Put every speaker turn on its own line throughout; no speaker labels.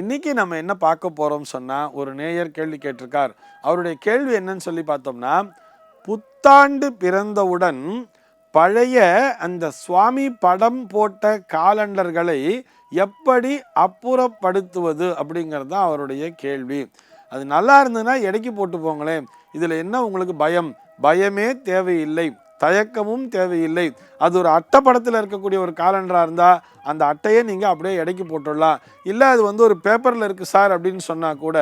இன்றைக்கி நம்ம என்ன பார்க்க போகிறோம் சொன்னால் ஒரு நேயர் கேள்வி கேட்டிருக்கார். அவருடைய கேள்வி என்னன்னு சொல்லி பார்த்தோம்னா புத்தாண்டு பிறந்தவுடன் பழைய அந்த சுவாமி படம் போட்ட காலண்டர்களை எப்படி அப்புறப்படுத்துவது அப்படிங்கிறது தான் அவருடைய கேள்வி. அது நல்லா இருந்ததுன்னா எடைக்கு போட்டு போங்களேன். இதில் என்ன உங்களுக்கு பயம்? பயமே தேவையில்லை. தயக்கமும் தேவையில்லை. அது ஒரு அட்டைப்படத்தில் இருக்கக்கூடிய ஒரு காலண்டராக இருந்தால் அந்த அட்டையை நீங்கள் அப்படியே இடைக்கு போட்டுடலாம். இல்லை அது வந்து ஒரு பேப்பரில் இருக்குது சார் அப்படின்னு சொன்னால் கூட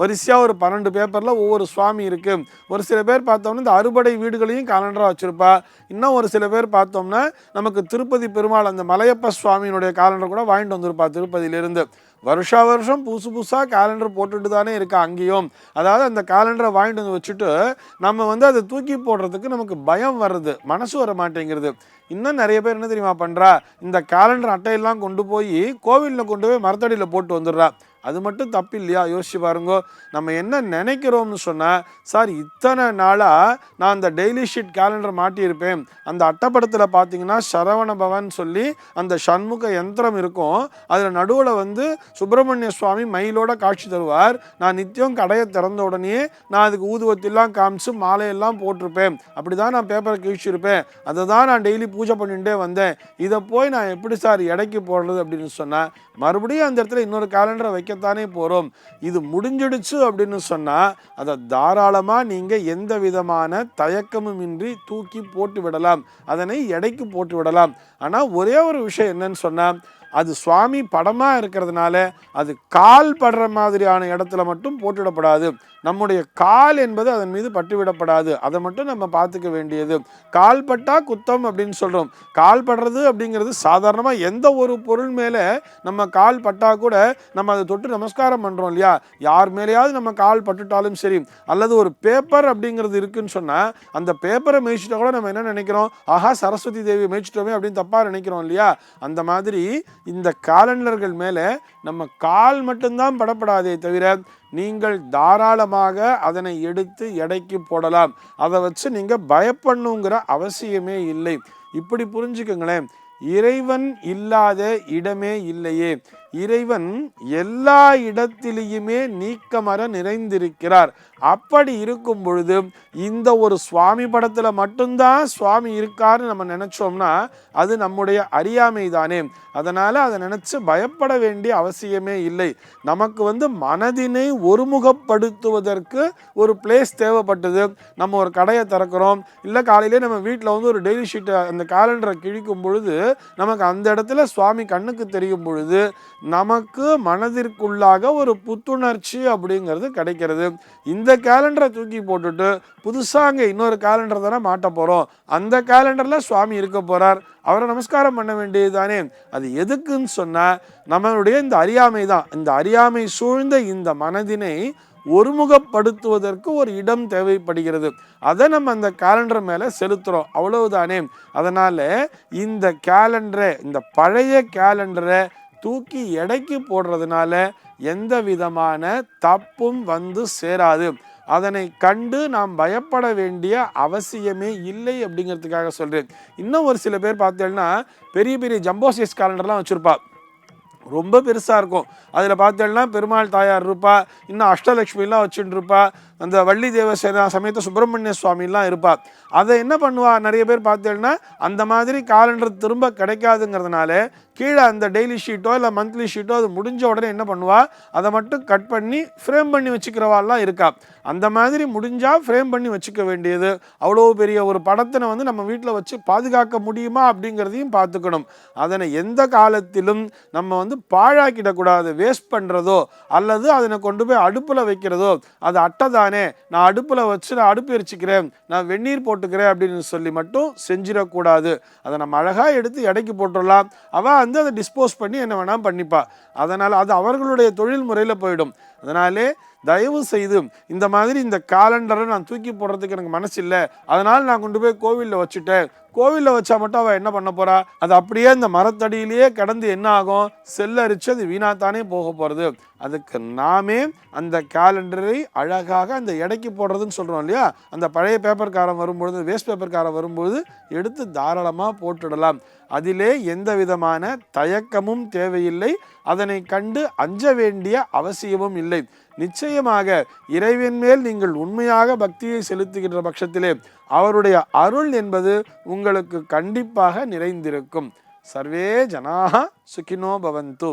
வரிசையாக ஒரு பன்னெண்டு பேப்பரில் ஒவ்வொரு சுவாமி இருக்குது ஒரு சில பேர் பார்த்தோம்னா இந்த அறுபடை வீடுகளையும் காலண்டராக வச்சுருப்பா. இன்னும் ஒரு சில பேர் பார்த்தோம்னா நமக்கு திருப்பதி பெருமாள் அந்த மலையப்ப சுவாமியினுடைய காலண்டர் கூட வாங்கிட்டு வந்திருப்பா திருப்பதியிலிருந்து. வருஷா வருஷம் புதுசு புதுசாக கேலண்டர் போட்டுட்டு தானே இருக்கா அங்கேயும். அதாவது அந்த கேலண்டரை வாங்கிட்டு வந்து வச்சுட்டு நம்ம வந்து அதை தூக்கி போடுறதுக்கு நமக்கு பயம் வருது. மனசு வர மாட்டேங்கிறது இன்னும் நிறைய பேர் என்ன தெரியுமா பண்ணுறா இந்த கேலண்டர் அட்டையெல்லாம் கொண்டு போய் கோவிலில் கொண்டு போய் மரத்தடியில் போட்டு வந்துடுறா. அது மட்டும் தப்பு இல்லையா? யோசிச்சு பாருங்கோ. நம்ம என்ன நினைக்கிறோம்னு சொன்னால் சார் இத்தனை நாளாக நான் அந்த டெய்லி ஷீட் கேலண்டர் மாட்டியிருப்பேன். அந்த அட்டைப்படத்தில் பார்த்தீங்கன்னா சரவண பவன் சொல்லி அந்த சண்முக யந்திரம் இருக்கும். அதில் நடுவில் வந்து சுப்பிரமணிய சுவாமி மயிலோட காட்சி தருவார். நான் நித்தியம் கடையை திறந்த உடனே நான் அதுக்கு ஊதுவத்திலாம் காமிச்சு மாலையெல்லாம் போட்டிருப்பேன். அப்படி தான் நான் பேப்பரை கிழிச்சிருப்பேன். அதை தான் நான் டெய்லி பூஜை பண்ணிகிட்டே வந்தேன். இதை போய் நான் எப்படி சார் எடைக்கு போடுறது அப்படின்னு சொன்னேன் மறுபடியும் அந்த இடத்துல இன்னொரு கேலண்டரை வைக்கத்தானே போகிறோம் இது முடிஞ்சிடுச்சு அப்படின்னு சொன்னால் அதை தாராளமாக நீங்கள் எந்த விதமான தயக்கமும் இன்றி தூக்கி போட்டு விடலாம். அதனை எடைக்கு போட்டு விடலாம். ஆனால் ஒரே ஒரு விஷயம் என்னன்னு சொன்னால் அது சுவாமி படமாக இருக்கிறதுனால அது கால் படுற மாதிரியான இடத்துல மட்டும் போட்டுவிடப்படாது. நம்முடைய கால் என்பது அதன் மீது பட்டுவிடப்படாது. அதை மட்டும் நம்ம பார்த்துக்க வேண்டியது. கால் பட்டா குத்தம் அப்படின்னு சொல்கிறோம் கால் படுறது அப்படிங்கிறது சாதாரணமாக எந்த ஒரு பொருள் மேலே நம்ம கால் பட்டா கூட நம்ம அதை தொட்டு நமஸ்காரம் பண்ணுறோம் இல்லையா? யார் மேலேயாவது நம்ம கால் பட்டுட்டாலும் சரி அல்லது ஒரு பேப்பர் அப்படிங்கிறது இருக்குன்னு சொன்னால் அந்த பேப்பரை மேய்ச்சிட்டா கூட நம்ம என்ன நினைக்கிறோம்? ஆஹா சரஸ்வதி தேவி மேய்ச்சிட்டோமே அப்படின்னு தப்பாக நினைக்கிறோம் இல்லையா? அந்த மாதிரி இந்த காலண்டர்கள் மேலே நம்ம கால் மட்டும்தான் படப்படாதே தவிர நீங்கள் தாராளமாக அதனை எடுத்து எடைக்கு போடலாம். அதை வச்சு நீங்கள் பயப்படணுங்கிற அவசியமே இல்லை. இப்படி புரிஞ்சுக்கங்களேன். இறைவன் இல்லாத இடமே இல்லையே. இறைவன் எல்லா இடத்திலேயுமே நீக்கமர நிறைந்திருக்கிறார். அப்படி இருக்கும் பொழுது இந்த ஒரு சுவாமி படத்தில் மட்டும்தான் சுவாமி இருக்காருன்னு நம்ம நினச்சோம்னா அது நம்முடைய அறியாமை தானே அதனால் அதை நினச்சி பயப்பட வேண்டிய அவசியமே இல்லை. நமக்கு வந்து மனதினை ஒருமுகப்படுத்துவதற்கு ஒரு பிளேஸ் தேவைப்பட்டது. நம்ம ஒரு கடையை திறக்கிறோம். இல்லை காலையிலே நம்ம வீட்டில் வந்து ஒரு டெய்லி ஷீட்டை அந்த கேலண்டரை கிழிக்கும் பொழுது நமக்கு அந்த இடத்துல சுவாமி கண்ணுக்கு தெரியும் பொழுது நமக்கு மனதிற்குள்ளாக ஒரு புத்துணர்ச்சி அப்படிங்கிறது கிடைக்கிறது. இந்த கேலண்டரை தூக்கி போட்டுட்டு புதுசாக அங்கே இன்னொரு கேலண்டர் தானே மாட்ட போகிறோம் அந்த கேலண்டரில் சுவாமி இருக்க போகிறார் அவரை நமஸ்காரம் பண்ண வேண்டியது தானே அது எதுக்குன்னு சொன்னால் நம்மளுடைய இந்த அறியாமை தான். இந்த அறியாமை சூழ்ந்த இந்த மனதினை ஒருமுகப்படுத்துவதற்கு ஒரு இடம் தேவைப்படுகிறது. அதை நம்ம அந்த கேலண்டர் மேலே செலுத்துகிறோம் அவ்வளவுதானே. அதனால் இந்த கேலண்டரை இந்த பழைய கேலண்டரை தூக்கி எடைக்கு போடுறதுனால எந்த விதமான தப்பும் வந்து சேராது. அதனை கண்டு நாம் பயப்பட வேண்டிய அவசியமே இல்லை அப்படிங்கிறதுக்காக சொல்கிறேன் இன்னும் ஒரு சில பேர் பார்த்தேன்னா பெரிய பெரிய ஜம்போ சைஸ் கேலண்டர்லாம் வச்சுருப்பாள் ரொம்ப பெருசாக இருக்கும். அதில் பார்த்தோம்னா பெருமாள் தாயார் இருப்பா இன்னும் அஷ்டலக்ஷ்மிலாம் வச்சுட்டு இருப்பா அந்த வள்ளி தேவசேனா சமேத சுப்பிரமணிய சுவாமிலாம் இருப்பா. அதை என்ன பண்ணுவா? நிறைய பேர் பார்த்தேன்னா அந்த மாதிரி காலண்டர் திரும்ப கிடைக்காதுங்கிறதுனால கீழே அந்த டெய்லி ஷீட்டோ இல்லை மந்த்லி ஷீட்டோ அது முடிஞ்ச உடனே என்ன பண்ணுவா? அதை மட்டும் கட் பண்ணி ஃப்ரேம் பண்ணி வச்சுக்கிறவாள்லாம் இருக்கா. அந்த மாதிரி முடிஞ்சால் ஃப்ரேம் பண்ணி வச்சுக்க வேண்டியது. அவ்வளோ பெரிய ஒரு படத்தினை வந்து நம்ம வீட்டில் வச்சு பாதுகாக்க முடியுமா அப்படிங்கிறதையும் பார்த்துக்கணும். அதனை எந்த காலத்திலும் நம்ம வந்து பாழாக்கிடக்கூடாது. வேஸ்ட் பண்ணுறதோ அல்லது அதனை கொண்டு போய் அடுப்பில் வைக்கிறதோ அது அட்டை தானே நான் அடுப்பில் வச்சு நான் அடுப்பு எரிச்சிக்கிறேன். நான் வெந்நீர் போட்டுக்கிறேன் அப்படின்னு சொல்லி மட்டும் செஞ்சிடக்கூடாது. அதை நம்ம அழகாக எடுத்து எடைக்கு போட்டுடலாம். அவள் வந்து அதை டிஸ்போஸ் பண்ணி என்ன வேணால் பண்ணிப்பா. அதனால் அது அவர்களுடைய தொழில் முறையில் போயிடும். அதனாலே தயவு செய்து இந்த மாதிரி இந்த காலண்டரை நான் தூக்கி போடுறதுக்கு எனக்கு மனசு இல்லை அதனால் நான் கொண்டு போய் கோவிலில் வச்சுட்டேன். கோவிலில் வச்சா மட்டும் அவள் என்ன பண்ண போறா? அது அப்படியே அந்த மரத்தடியிலேயே கிடந்து என்ன ஆகும்? செல்லரிச்சு அது வீணாத்தானே போக போகிறது அதுக்கு நாமே அந்த கேலண்டரை அழகாக அந்த எடைக்கு போடுறதுன்னு சொல்கிறோம் இல்லையா? அந்த பழைய பேப்பர்காரன் வரும்பொழுது வேஸ்ட் பேப்பர்காரன் வரும்போது எடுத்து தாராளமாக போட்டுடலாம். அதிலே எந்த விதமான தயக்கமும் தேவையில்லை. அதனை கண்டு அஞ்ச வேண்டிய அவசியமும் இல்லை. நிச்சயமாக இறைவன் மேல் நீங்கள் உண்மையாக பக்தியை செலுத்துகின்ற பட்சத்திலே அவருடைய அருள் என்பது உங்களுக்கு கண்டிப்பாக நிறைந்திருக்கும். சர்வே ஜனாக சுகினோ பவந்து.